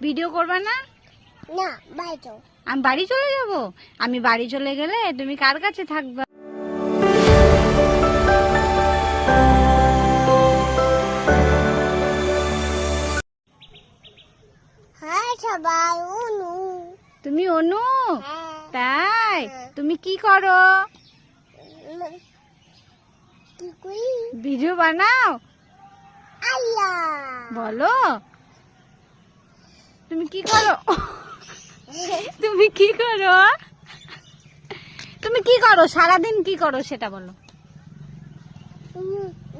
Video করবে না? না বাইতো আমি বাড়ি চলে যাব? আমি বাড়ি চলে গেলে তুমি কার কাছে থাকবে? হ্যাঁ সবাই তুমি অনু? হ্যাঁ। তাই? তুমি কি করো? উম, কি করি? ভিডিও বানাও। আল্লাহ। বলো। তুমি কি করো? তুমি কি করো তুমি কি করো? সারাদিন কি করো সেটা বলো।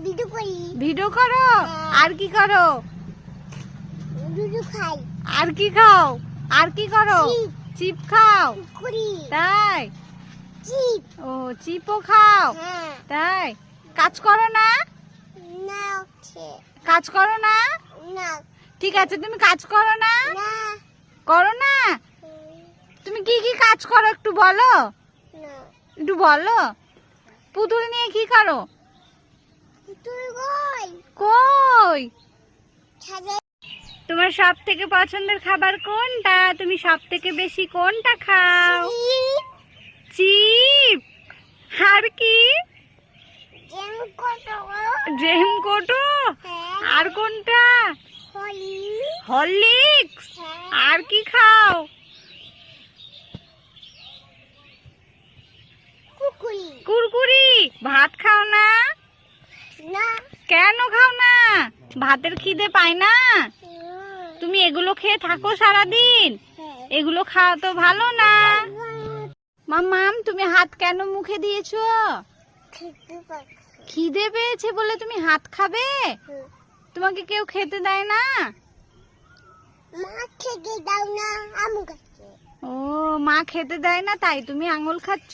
দুধু করি। ভিডিও করো? আর কি করো? খাই। আর কি খাও? আর কি করো? চিপ। খাও? তাই? চিপ। ও চিপও খাও? হ্যাঁ। তাই? কাজ করো না? না কাজ করো না? ঠিক আছে তুমি কাজ করো না? করো না? তুমি কি কি কাজ করো একটু বলো। একটু বলো। পুতুল নিয়ে কি করো? কই? তোমার সব থেকে পছন্দের খাবার কোনটা? তুমি সব থেকে বেশি কোনটা খাও? চিপ। আর কি? কত কোটো। হ্যাঁ। আর কোনটা? হরলিক্স? হ্যাঁ। আর কি খাও? কুরকুরি। ভাত খাও না? কেন খাও না? ভাতের খিদে পায় না? তুমি এগুলো খেয়ে থাকো সারাদিন। হ্যাঁ। এগুলো খাওয়া তো ভালো না। মাম্মাম তুমি হাত কেন মুখে দিয়েছ? খিদে পেয়েছে বলে তুমি হাত খাবে। তোমাকে কেউ খেতে দেয় না? মা খেতে দাও না আমু ও মা খেতে দেয় না তাই তুমি আঙুল খাচ্ছ?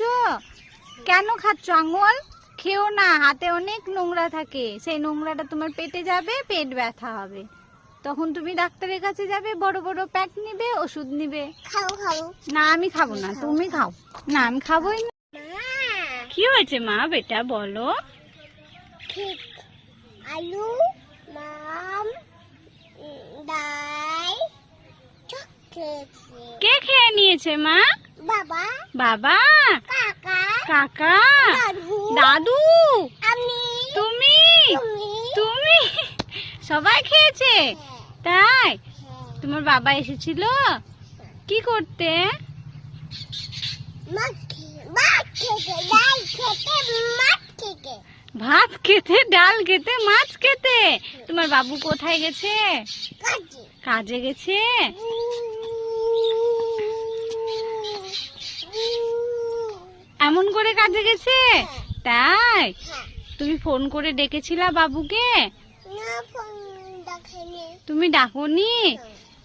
কেন খাচ্ছ আঙুল? খেও না হাতে অনেক নোংরা থাকে। সেই নোংরাটা তোমার পেটে যাবে পেট ব্যথা হবে। তখন তুমি ডাক্তারের কাছে যাবে বড় বড় প্যাক নিবে ওষুধ নিবে। খাও খাও। না আমি খাব না তুমি খাও। না আমি খাবোই না। কি হয়েছে মা বেটা বলো? আলু মাম ডাই চকলেট কে খেয়ে নিয়েছে মা? বাবা বাবা? কাকা কাকা? দাদু আমি তুমি? তুমি? সবাই খেয়েছে? তাই? হ্যাঁ। তোমার বাবা এসেছিল? কি করতে? মাছ খেতে মাছ খেতে। ভাত খেতে, ডাল খেতে, মাছ খেতে। তোমার বাবু কোথায় গেছে? কাজে গেছে? এমন করে কাজে গেছে? তাই? তুমি ফোন করে ডেকেছিলা বাবুকে? তুমি ডাকনি?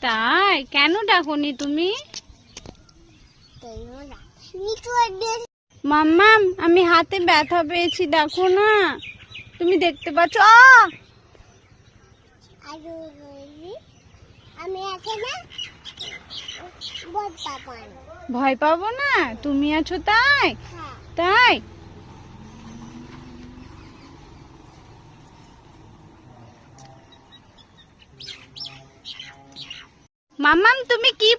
তাই? কেন ডাকনি তুমি? মাম্মাম আমি হাতে ব্যথা পেয়েছি দেখো না। তুমি দেখতে পাচ্ছ? ভয় পাবো না? তুমি আছো তাই? হ্যাঁ। তাই? মাম্মাম তুমি কি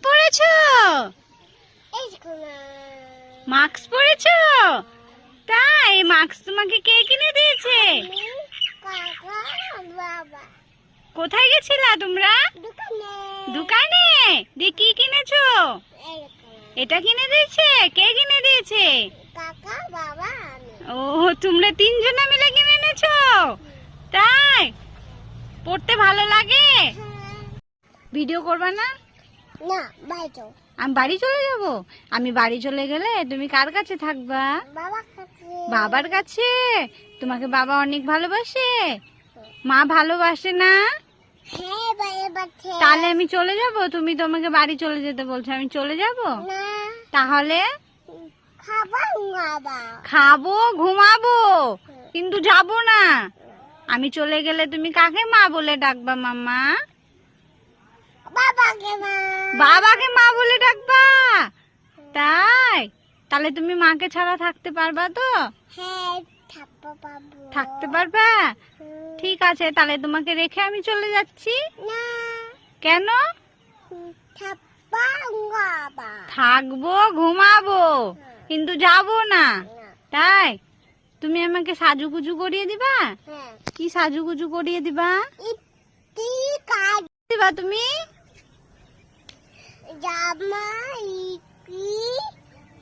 শোনা মাস্ক পরেছো? তাই মাস্ক তোমাকে কে কিনে দিয়েছে? কোথায় গেছিলা তোমরা? দোকানে। দোকানে দিয়ে কি কিনেছো? এটা কিনে দিয়েছে? কে কিনে দিয়েছে? ও তোমরা তিনজনে মিলে কিনে এনেছো? তাই পড়তে ভালো লাগে? ভিডিও করবা না? না বাইতো আমি বাড়ি চলে যাব? আমি বাড়ি চলে গেলে তুমি কার কাছে থাকবা? কাছে। বাবার কাছে? তোমাকে বাবা অনেক ভালোবাসে? মা ভালোবাসে না? হ্যাঁ তাহলে আমি চলে যাব? তুমি তোমাকে বাড়ি চলে যেতে বলছো আমি চলে যাব? তাহলে? খাব ঘুমাবো। কিন্তু যাব না। আমি চলে গেলে তুমি কাকে মা বলে ডাকবা মাম্মা? বাবাকে মা। বাবাকে মা বলে ডাকবা? তাই? তাহলে তুমি মাকে ছাড়া থাকতে পারবা তো? হ্যাঁ থাকতে পারবা? ঠিক আছে তাহলে তোমাকে রেখে আমি চলে যাচ্ছি। কেন? থাকব ঘুমাবো। কিন্তু যাব না। তাই? তুমি আমাকে সাজুগুজু করিয়ে দিবা? হ্যাঁ। কি সাজুগুজু করিয়ে দিবা? দিবা তুমি? জামা ইতি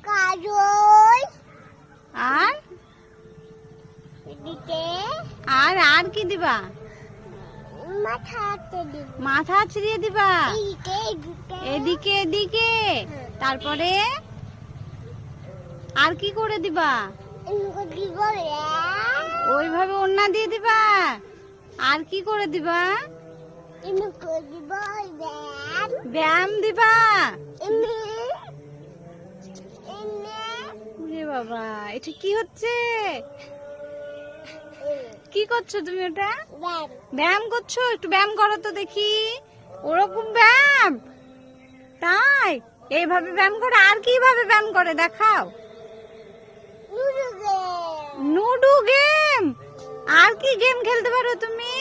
কাজল? আর? এদিকে? আর আর কি দিবা? দিব। মাথা ছিড়িয়ে দিবা? এদিকে এদিকে। তারপরে? আর কি করে দিবা? দিব ওইভাবে ওন্না দিয়ে দিবা? আর কি করে দিবা? ব্যায়াম দিবা? বাবা এটা কি হচ্ছে? কি করছ তুমি ওটা? ব্যায়াম। করছ? একটু ব্যায়াম করো তো দেখি। ওরকম ব্যায়াম? তাই? এইভাবে ব্যায়াম করে আর কীভাবে ব্যায়াম করে দেখাও। নুডু গেম? আর কি গেম খেলতে পারো তুমি?